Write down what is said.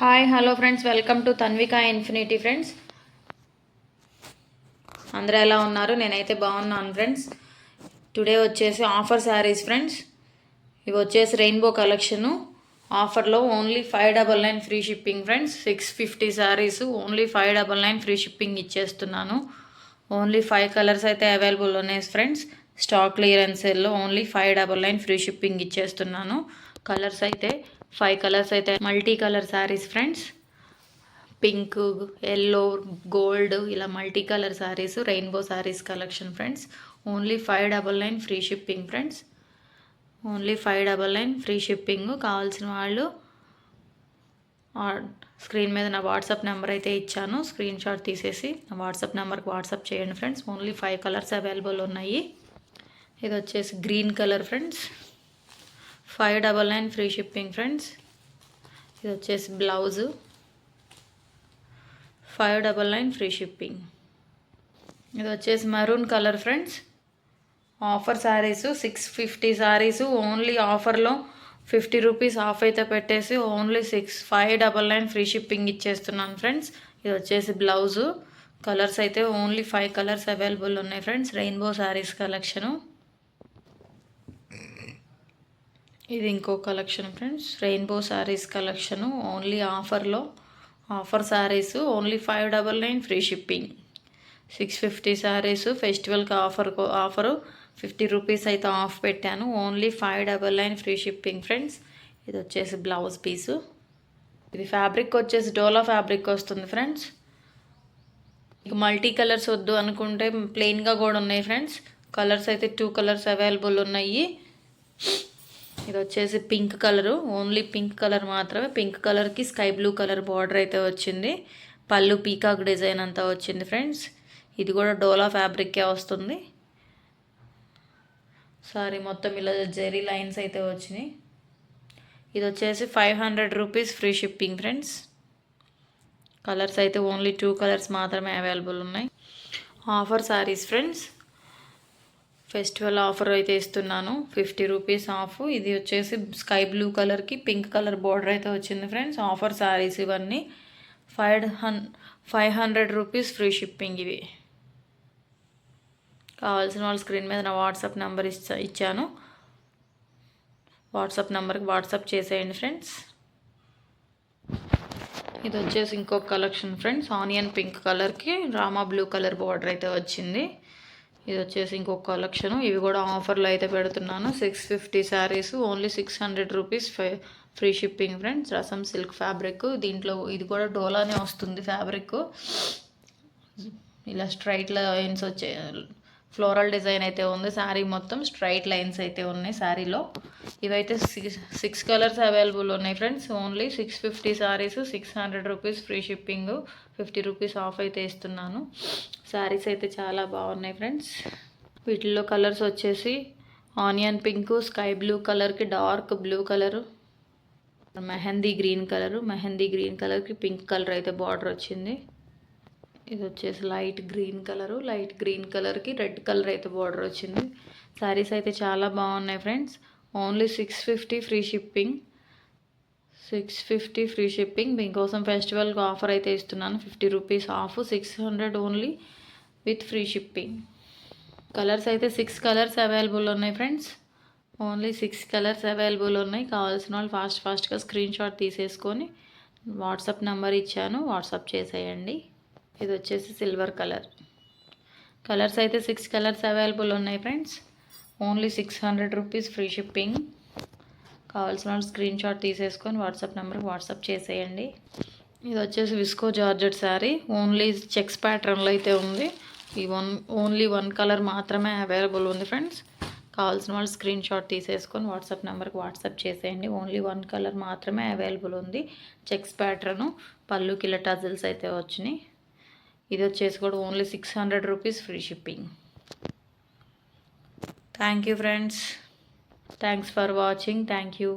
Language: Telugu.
Hi hello friends welcome to Tanvika infinity friends అందరూ ఎలా ఉన్నారు? నేనైతే బాగున్నాను ఫ్రెండ్స్ టుడే వచ్చేసి ఆఫర్ శారీస్ ఫ్రెండ్స్ ఇవి వచ్చేసి రెయిన్బో కలెక్షను ఆఫర్లో only five double nine free shipping friends six fifty saris only five double nine free shipping ఇచ్చేస్తున్నాను. ఓన్లీ ఫైవ్ కలర్స్ అయితే అవైలబుల్ ఉన్నాయి ఫ్రెండ్స్ స్టాక్ క్లియరెన్స్ సేల్లో only five double nine free shipping ఇచ్చేస్తున్నాను. కలర్స్ అయితే ఫైవ్ కలర్స్ అయితే multi colour saris friends. Pink yellow gold ఇలా multi colour saris rainbow saris collection friends. Only five double nine free shipping friends. Only five double nine free shipping కావాల్సిన వాళ్ళు స్క్రీన్ మీద నా వాట్సాప్ నెంబర్ అయితే ఇచ్చాను. స్క్రీన్ షాట్ తీసేసి నా వాట్సాప్ నెంబర్కి వాట్సాప్ చేయండి friends. Only five colours available ఉన్నాయి. ఇది వచ్చేసి green colour friends. Five double nine free shipping friends ఇది వచ్చేసి blouse. Five double nine free shipping ఇది వచ్చేసి maroon colour friends. Offer saris six fifty saris only ఆఫర్లో ఫిఫ్టీ రూపీస్ ఆఫ్ అయితే పెట్టేసి only six five double nine free shipping ఇచ్చేస్తున్నాను ఫ్రెండ్స్ ఇది వచ్చేసి బ్లౌజు. కలర్స్ అయితే ఓన్లీ ఫైవ్ కలర్స్ అవైలబుల్ ఉన్నాయి ఫ్రెండ్స్ రెయిన్బో శారీస్ కలెక్షను ఇది ఇంకో collection friends. Rainbow saris collection only ఆఫర్లో. Offer saris only five double nine free shipping. Six fifty saris ఫెస్టివల్కి ఆఫర్ ఆఫరు. ఫిఫ్టీ రూపీస్ అయితే ఆఫ్ పెట్టాను. Only five double nine free shipping friends. ఇది వచ్చేసి బ్లౌజ్ పీసు. ఇది ఫ్యాబ్రిక్ వచ్చేసి డోలా ఫ్యాబ్రిక్ వస్తుంది ఫ్రెండ్స్. ఇక మల్టీ కలర్స్ వద్దు అనుకుంటే ప్లెయిన్గా కూడా ఉన్నాయి ఫ్రెండ్స్. కలర్స్ అయితే టూ కలర్స్ అవైలబుల్ ఉన్నాయి. ఇది వచ్చేసి pink colour. Only pink colour మాత్రమే. పింక్ కలర్కి స్కై బ్లూ కలర్ బార్డర్ అయితే వచ్చింది. పళ్ళు పీకాక్ డిజైన్ అంతా వచ్చింది ఫ్రెండ్స్. ఇది కూడా డోలా ఫ్యాబ్రిక్కే వస్తుంది. సారీ మొత్తం ఇలా జెరీ లైన్స్ అయితే వచ్చినాయి. ఇది వచ్చేసి five hundred rupees free shipping friends. Colours అయితే ఓన్లీ టూ కలర్స్ మాత్రమే అవైలబుల్ ఉన్నాయి. Offer saris friends. Festival offer అయితే ఇస్తున్నాను. Fifty rupees off. ఇది వచ్చేసి స్కై బ్లూ కలర్కి పింక్ కలర్ బార్డర్ అయితే వచ్చింది ఫ్రెండ్స్. ఆఫర్ శారీస్ ఇవన్నీ. ఫైవ్ హన్ five hundred rupees free shipping ఇవి. కావాల్సిన వాళ్ళ స్క్రీన్ మీద నా వాట్సాప్ నెంబర్ ఇచ్చా ఇచ్చాను. వాట్సాప్ నెంబర్కి వాట్సాప్ చేసేయండి ఫ్రెండ్స్. ఇది వచ్చేసి ఇంకొక కలెక్షన్ ఫ్రెండ్స్. ఆనియన్ పింక్ కలర్కి రామా బ్లూ కలర్ బార్డర్ అయితే వచ్చింది. ఇది వచ్చేసి ఇంకొక కలెక్షన్ ఇవి కూడా ఆఫర్లో అయితే పెడుతున్నాను. Six fifty saris only six hundred rupees free shipping friends. రసం సిల్క్ ఫ్యాబ్రిక్. దీంట్లో ఇది కూడా డోలానే వస్తుంది ఫ్యాబ్రిక్. ఇలా స్ట్రైట్ లైన్స్ వచ్చే ఫ్లోరల్ డిజైన్ అయితే ఉంది శారీ మొత్తం స్ట్రైట్ లైన్స్ అయితే ఉన్నాయి శారీలో ఇవైతే సిక్స్ సిక్స్ కలర్స్ అవైలబుల్ ఉన్నాయి friends only six fifty saris six hundred rupees free shipping fifty rupees off అయితే ఇస్తున్నాను. శారీస్ అయితే చాలా బాగున్నాయి ఫ్రెండ్స్. వీటిల్లో కలర్స్ వచ్చేసి ఆనియన్ పింక్ స్కై బ్లూ కలర్కి dark blue colour mehndi green colour mehndi green కలర్కి పింక్ కలర్ అయితే బార్డర్ వచ్చింది. ఇది వచ్చేసి light green colour. Light green కలర్కి రెడ్ కలర్ అయితే బార్డర్ వచ్చింది. శారీస్ అయితే చాలా బాగున్నాయి friends. Only six fifty free shipping. Six fifty free shipping. మీకోసం ఫెస్టివల్కి ఆఫర్ అయితే ఇస్తున్నాను. Fifty rupees off six hundred only with free shipping. Colours అయితే సిక్స్ కలర్స్ అవైలబుల్ ఉన్నాయి friends. Only six colours available ఉన్నాయి. కావాల్సిన వాళ్ళు ఫాస్ట్ ఫాస్ట్గా స్క్రీన్ షాట్ తీసేసుకొని వాట్సాప్ నెంబర్ ఇచ్చాను. వాట్సాప్ చేసేయండి. ఇది వచ్చేసి సిల్వర్ కలర్. కలర్స్ అయితే సిక్స్ కలర్స్ అవైలబుల్ ఉన్నాయి friends. Only six hundred rupees free shipping. కావాల్సిన వాళ్ళు స్క్రీన్ షాట్ తీసేసుకొని వాట్సాప్ నెంబర్కి వాట్సాప్ చేసేయండి. ఇది వచ్చేసి visco georgette sari. Only checks ప్యాటర్న్లో అయితే ఉంది. ఈ వన్ ఓన్లీ వన్ కలర్ మాత్రమే అవైలబుల్ ఉంది ఫ్రెండ్స్. కావాల్సిన వాళ్ళు స్క్రీన్ షాట్ తీసేసుకొని వాట్సాప్ నెంబర్కి వాట్సాప్ చేసేయండి. ఓన్లీ వన్ కలర్ మాత్రమే అవైలబుల్ ఉంది. Checks pattern. పళ్ళు కిల టజిల్స్ అయితే వచ్చినాయి. ఇది వచ్చేసి కూడా only six hundred rupees free shipping. Thank you friends thanks for watching thank you